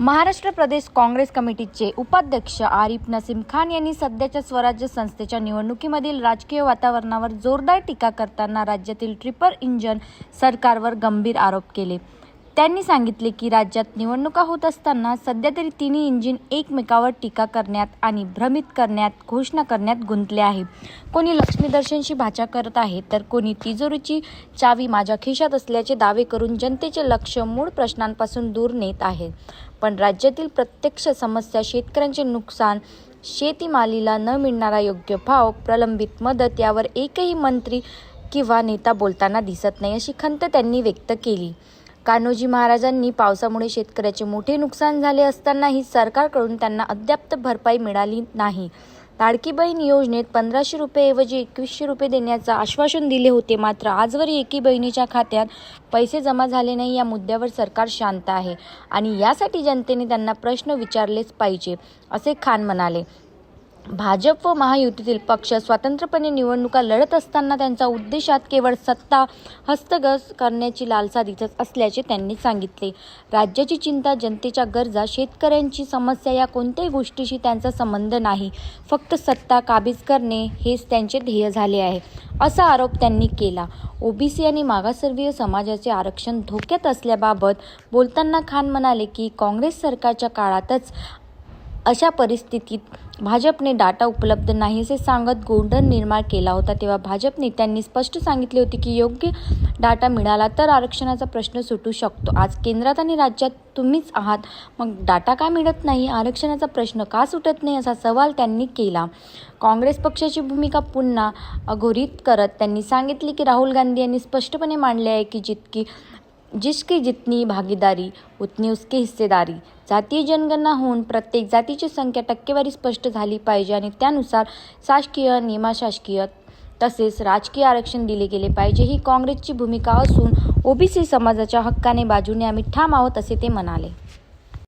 महाराष्ट्र प्रदेश काँग्रेस कमिटीचे उपाध्यक्ष आरिफ नसीम खान यांनी सध्याच्या स्वराज्य संस्थेच्या निवडणुकीमधील राजकीय वातावरणावर जोरदार टीका करताना राज्यातील ट्रिपल इंजन सरकारवर गंभीर आरोप केले. त्यांनी सांगितले की राज्यात निवडणुका होत असताना सध्या तरी तिन्ही इंजिन एकमेकावर टीका करण्यात आणि भ्रमित करण्यात घोषणा करण्यात गुंतले आहे. कोणी लक्ष्मीदर्शनशी भाचा करत आहे तर कोणी तिजोरीची चावी माझ्या खिशात असल्याचे दावे करून जनतेचे लक्ष मूळ प्रश्नांपासून दूर नेत आहे. पण राज्यातील प्रत्यक्ष समस्या शेतकऱ्यांचे नुकसान शेतीमालीला न मिळणारा योग्य भाव प्रलंबित मदत यावर एकही मंत्री किंवा नेता बोलताना दिसत नाही अशी खंत त्यांनी व्यक्त केली. कान्होजी महाराजांनी पावसामुळे शेतकऱ्याचे मोठे नुकसान झाले असतानाही सरकारकडून त्यांना अद्याप भरपाई मिळाली नाही. लाडकी बहीण योजनेत पंधराशे रुपयेऐवजी एकवीसशे रुपये देण्याचं आश्वासन दिले होते. मात्र आजवर एकी बहिणीच्या खात्यात पैसे जमा झाले नाही या मुद्द्यावर सरकार शांत आहे आणि यासाठी जनतेने त्यांना प्रश्न विचारलेच पाहिजे असे खान म्हणाले. भाजप व महायुतीतील पक्ष स्वतंत्रपणे निवडणुका लढत असताना त्यांचा उद्देशात केवळ सत्ता हस्तगत करण्याची लालसा दिसत असल्याचे त्यांनी सांगितले. राज्याची चिंता जनतेच्या गरजा शेतकऱ्यांची समस्या या कोणत्याही गोष्टीशी त्यांचा संबंध नाही. फक्त सत्ता काबीज करणे हेच त्यांचे ध्येय झाले आहे असा आरोप त्यांनी केला. ओबीसी आणि मागासवर्गीय समाजाचे आरक्षण धोक्यात असल्याबाबत बोलताना खान म्हणाले की काँग्रेस सरकारच्या काळातच अशा परिस्थितीत भाजपने डाटा उपलब्ध नाही असे सांगत गोंधळ निर्माण केला होता तेव्हा भाजप नेत्यांनी स्पष्ट सांगितले होते की योग्य डाटा मिळाला तर आरक्षणाचा प्रश्न सुटू शकतो. आज केंद्रात आणि राज्यात तुम्हीच आहात मग डाटा का मिळत नाही? आरक्षणाचा प्रश्न का सुटत नाही? असा सवाल त्यांनी केला. काँग्रेस पक्षाची भूमिका पुन्हा अघोरीत करत त्यांनी सांगितले की राहुल गांधी यांनी स्पष्टपणे मांडले आहे की जितकी जिसकी जितनी भागीदारी उतनी उसकी हिस्सेदारी. जातीय जनगणना होऊन प्रत्येक जातीची संख्या टक्केवारी स्पष्ट झाली पाहिजे आणि त्यानुसार शासकीय निमाशासकीय तसेच राजकीय आरक्षण दिले गेले पाहिजे ही काँग्रेसची भूमिका असून ओबीसी समाजाच्या हक्काने बाजूने आम्ही ठाम आहोत असे ते म्हणाले.